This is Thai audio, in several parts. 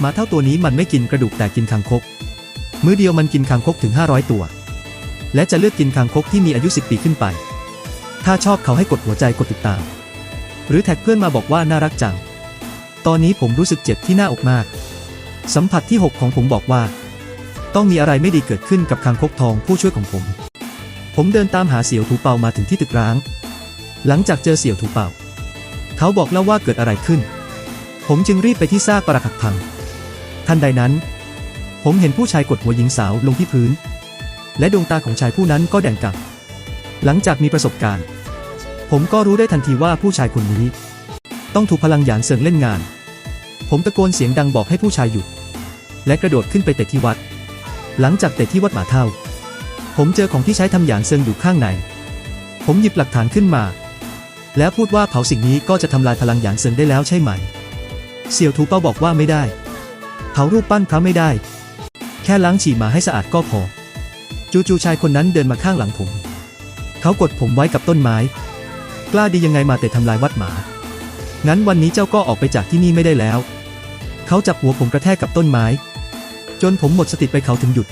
หมาเท่าตัวนี้มันไม่กินกระดูกแต่กินคางคก มื้อเดียวมันกินคางคกถึง 500 ตัว และจะเลือกกินคางคกที่มีอายุ 10 ปีขึ้นไป ถ้าชอบเขาให้กดหัวใจกดติดตาม หรือแท็กเพื่อนมาบอกว่าน่ารักจัง ตอนนี้ผมรู้สึกเจ็บที่หน้าอกมาก สัมผัสที่ 6 ของผมบอกว่า ต้องมีอะไรไม่ดีเกิดขึ้นกับคางคกทองผู้ช่วยของผม ผมเดินตามหาเสี่ยวถูเปามาถึงที่ตึกร้าง หลังจากเจอเสี่ยวถูเปา เขาบอกเล่าว่าเกิดอะไรขึ้นผมจึงรีบไปที่ซากปรักหักพัง ทันใดนั้น ผมเห็นผู้ชายกดหัวหญิงสาวลงที่พื้น และดวงตาของชายผู้นั้นก็แดงกำหลังจากมีประสบการณ์ ผมก็รู้ได้ทันทีว่าผู้ชายคนนี้ ต้องถูกพลังหยานเซิงเล่นงาน ผมตะโกนเสียงดังบอกให้ผู้ชายหยุด และกระโดดขึ้นไปเตะที่วัด หลังจากเตะที่วัดหมาเท่า ผมเจอของที่ใช้ทำหยานเซิงอยู่ข้างใน ผมหยิบหลักฐานขึ้นมา แล้วพูดว่าเผาสิ่งนี้ก็จะทำลายพลังหยานเซิงได้แล้วใช่ไหม เสี่ยวทูเป้าบอกว่าไม่ได้ เผารูปปั้นพระไม่ได้ แค่ล้างฉี่มาให้สะอาดก็พอ จู่ๆชายคนนั้นเดินมาข้างหลังผม เขากดผมไว้กับต้นไม้ กล้าดียังไงมาแต่ทำลายวัดหมา งั้นวันนี้เจ้าก็ออกไปจากที่นี่ไม่ได้แล้ว เขาจับหัวผมกระแทกกับต้นไม้ จนผมหมดสติไปเขาถึงหยุด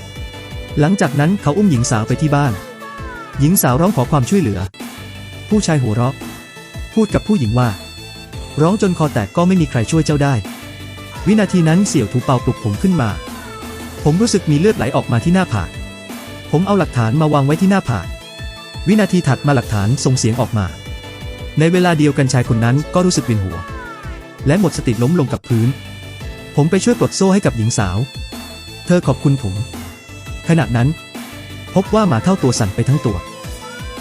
หลังจากนั้นเขาอุ้มหญิงสาวไปที่บ้าน หญิงสาวร้องขอความช่วยเหลือ ผู้ชายหัวเราะ พูดกับผู้หญิงว่า ร้องจนคอแตกก็ไม่มีใครช่วยเจ้าได้ วินาทีนั้นเสี่ยวถูเป่าปลุกผมขึ้นมา ผมรู้สึกมีเลือดไหลออกมาที่หน้าผาก ผมเอาหลักฐานมาวางไว้ที่หน้าผาก วินาทีถัดมาหลักฐานส่งเสียงออกมา ในเวลาเดียวกันชายคนนั้นก็รู้สึกเวียนหัว และหมดสติล้มลงกับพื้น ผมไปช่วยปลดโซ่ให้กับหญิงสาว เธอขอบคุณผม ขณะนั้น พบว่าหมาเท่าตัวสั่นไปทั้งตัว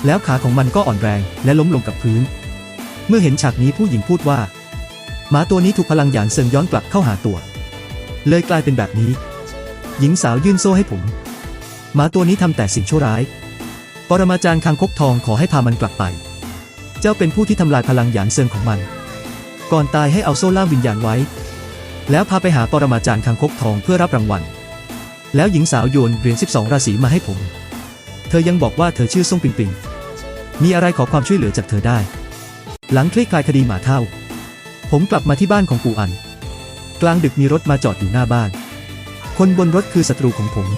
แล้วขาของมันก็อ่อนแรงและล้มลงกับพื้น เมื่อเห็นฉากนี้ผู้หญิงพูดว่า หมาตัวนี้ถูกพลังหยานเซิงย้อนกลับเข้าหาตัว เลยกลายเป็นแบบนี้ หญิงสาวยื่นโซ่ให้ผม หมาตัวนี้ทำแต่สิ่งชั่วร้าย ปรมาจารย์คางคกทองขอให้พามันกลับไป เจ้าเป็นผู้ที่ทำลายพลังหยานเซิงของมัน ก่อนตายให้เอาโซ่ล่ามวิญญาณไว้ แล้วพาไปหาปรมาจารย์คางคกทองเพื่อรับรางวัล แล้วหญิงสาวโยนเหรียญ12 ราศีมาให้ผม เธอยังบอกว่าเธอชื่อซ่งปิงปิงมีอะไรขอความช่วยเหลือจากเธอได้ หลังคลี่คลายคดีหมาเท่า ผมกลับมาที่บ้านของปู่อัน กลางดึกมีรถมาจอดอยู่หน้าบ้าน คนบนรถคือศัตรูของผม